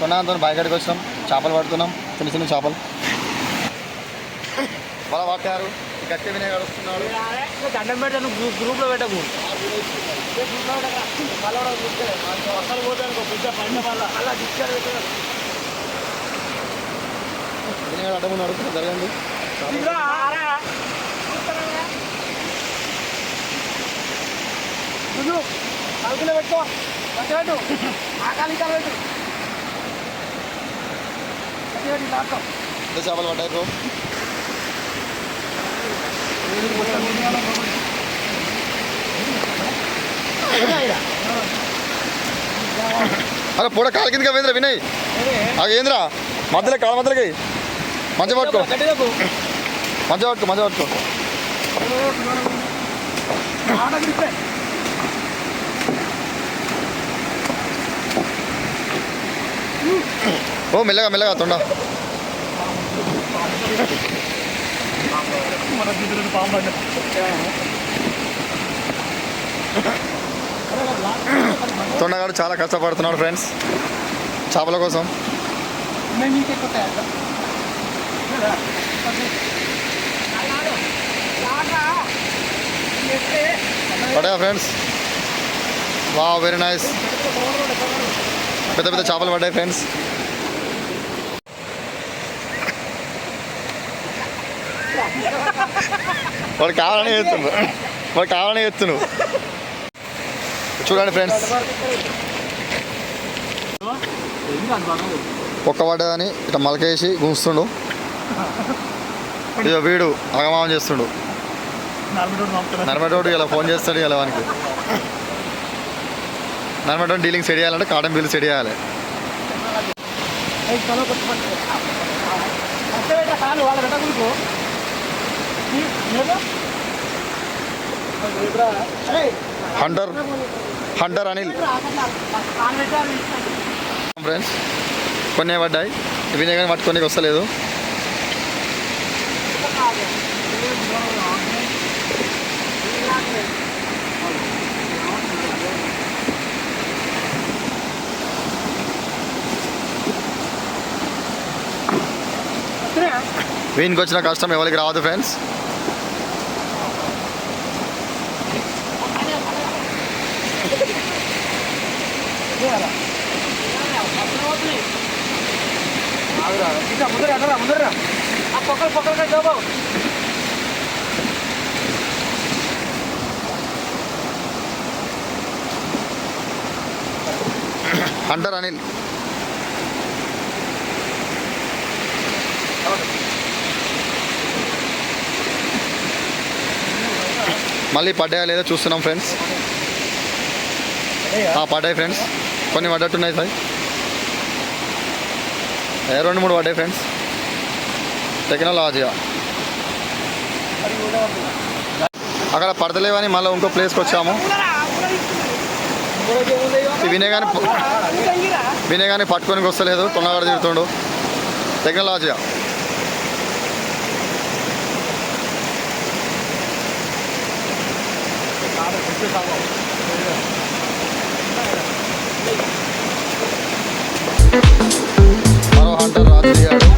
కొన్నాతో బాయికాడికి వచ్చినాం చేపలు పడుతున్నాం చిన్న చిన్న చేపలు. బాగా పట్టారు గట్టి వినయ్ వస్తున్నాడు. దండం గ్రూప్ గ్రూప్లో పెట్టకు. వినయ్ అడ్డమున్నాడు జరగండి పెట్టుకో. పెట్టు ఆకాలి పెట్టు. ఎంత చేపలు పడ్డాయి బ్రో అరే పూడ కాలు కిందకి వేంద్ర వినయ్. ఆ ఏంద్ర? మధ్యలో కాళ్ళ మధ్యలోకి మంచి పట్టుకో. మంచి పట్టుకో మంచి పట్టుకో. ఓ మెల్లగా మెల్లగా తొండ తొండగాడు చాలా కష్టపడుతున్నాడు ఫ్రెండ్స్ చేపల కోసం. పడా ఫ్రెండ్స్ వా వెరీ నైస్ పెద్ద పెద్ద చేపలు పడ్డాయి ఫ్రెండ్స్ వాడు కావాలని ఎత్తుండు వాడు కావాలని ఎత్తును చూడండి ఫ్రెండ్స్. ఒక్క పడ్డదని ఇట్లా మలకేసి గుంస్తుండు ఇక వీడు అగమానం చేస్తుండు. నర్మటోడు ఇలా ఫోన్ చేస్తాడు ఇలా వానికి. నర్మటోడు డీలింగ్ సెట్ చేయాలంటే కాటన్ బిల్లు సెట్ చేయాలి. కాలు వాళ్ళ హండర్ హండర్ అనిల్. ఫ్రెండ్స్ కొన్ని పడ్డాయి. వినే కానీ పట్టుకొని వస్తలేదు. వీనికి వచ్చిన కష్టం ఎవరికి రావద్దు ఫ్రెండ్స్. ముందర అన్నరా ముందర ఆ పొక్కలు పొక్కలుగా జోబావు హంటర్ అనిల్. మళ్ళీ పడ్డాయా లేదా చూస్తున్నాం ఫ్రెండ్స్? ఆ, పడ్డాయి ఫ్రెండ్స్. కొన్ని పడ్డట్టున్నాయి సార్. ఏ రెండు మూడు పడ్డాయి ఫ్రెండ్స్ టెక్నాలజీగా అక్కడ పడతలేవని మళ్ళీ ఇంకో ప్లేస్కి వచ్చాము. ఈ కానీ వినే కానీ పట్టుకొని వస్తలేదు తొందరగా తిరుగుతుండు. టెక్నాలజీగా మరో హంటర్ దిగాడు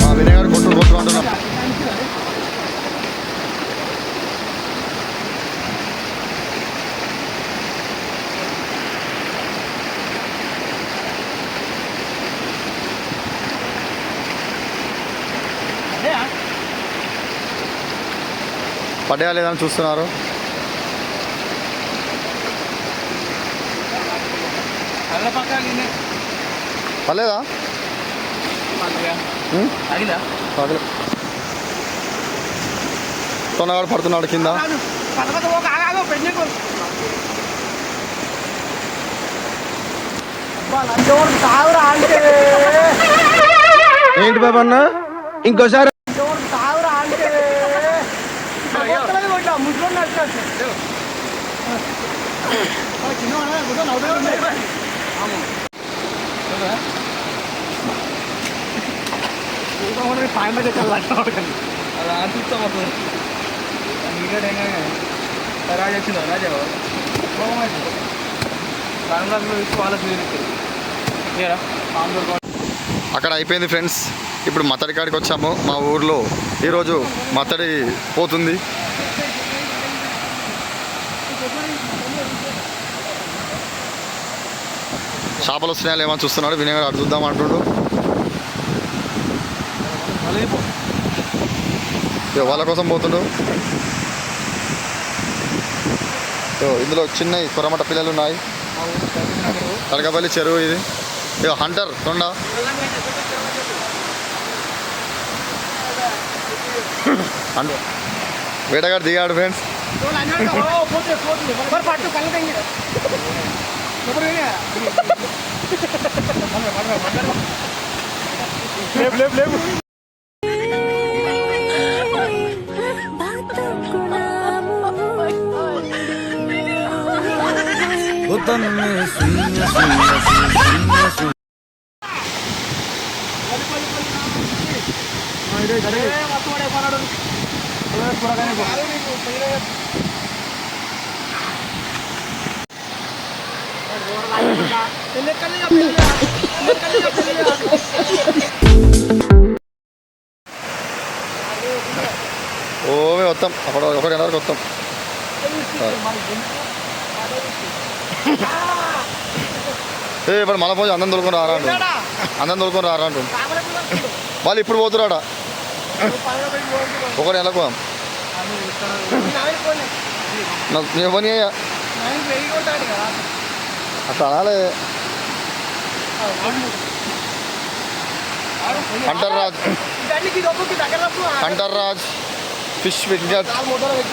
మా వినయ్ గారు కొట్టు కొట్టు అంటున్నాం లేదని చూస్తున్నారు. అల్ల పక్క పర్లేదా? తొందరగా పడుతున్నాడు కింద. పక్కన ఒక ఆగాగో పెళ్ళికు అంటే ముసలి నచ్చినట్టు పాయింట్ అది ఆశిస్తా ఇయరా ఆంధ్ర అక్కడ అయిపోయింది ఫ్రెండ్స్. ఇప్పుడు మత్తడి కాడికి వచ్చాము. మా ఊర్లో ఈరోజు మత్తడి పోతుంది. చేపలు వస్తున్నాయా ఏమని చూస్తున్నాడు. వినయ్ అటు చూద్దాం అంటుండు. వాళ్ళ కోసం పోతుండు ఇందులో చిన్న కొరమట పిల్లలు ఉన్నాయి. తడకపల్లి చెరువు ఇది. ఇగో హంటర్ తొండ. వేటగాడు దిగాడు ఫ్రెండ్స్. పట్టు కళ్ళ తెంగి లేపు లేపు లేపు ఓమే వస్తాం అక్కడ ఒకటి వరకు వస్తాం ఏ ఇప్పుడు మళ్ళీ పోయి అందం దొరుకుని రారా అందం దొరుకుని రారా అంటు వాళ్ళు ఇప్పుడు పోతురాడా? ఒకటి నెలకు నీ పని అట్లా అనాలే. Hunter Raj hunter Raj fish wicket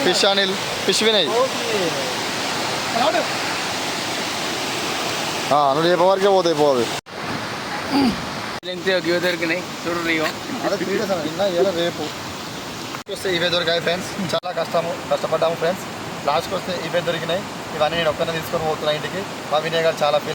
fish Anil. Fish Vinay. నువ్వు రేపు వరకే పోతాయి పోదు గివ దొరికినాయి చూడు నిన్న రేపు వస్తే ఇవే దొరికాయి ఫ్రెండ్స్ చాలా కష్టము కష్టపడ్డాము ఫ్రెండ్స్ లాస్ట్కి వస్తే ఇవే దొరికినాయి ఇవన్నీ నేను ఒక్కనే తీసుకొని పోతున్నా ఇంటికి మా వినయ్ గారు చాలా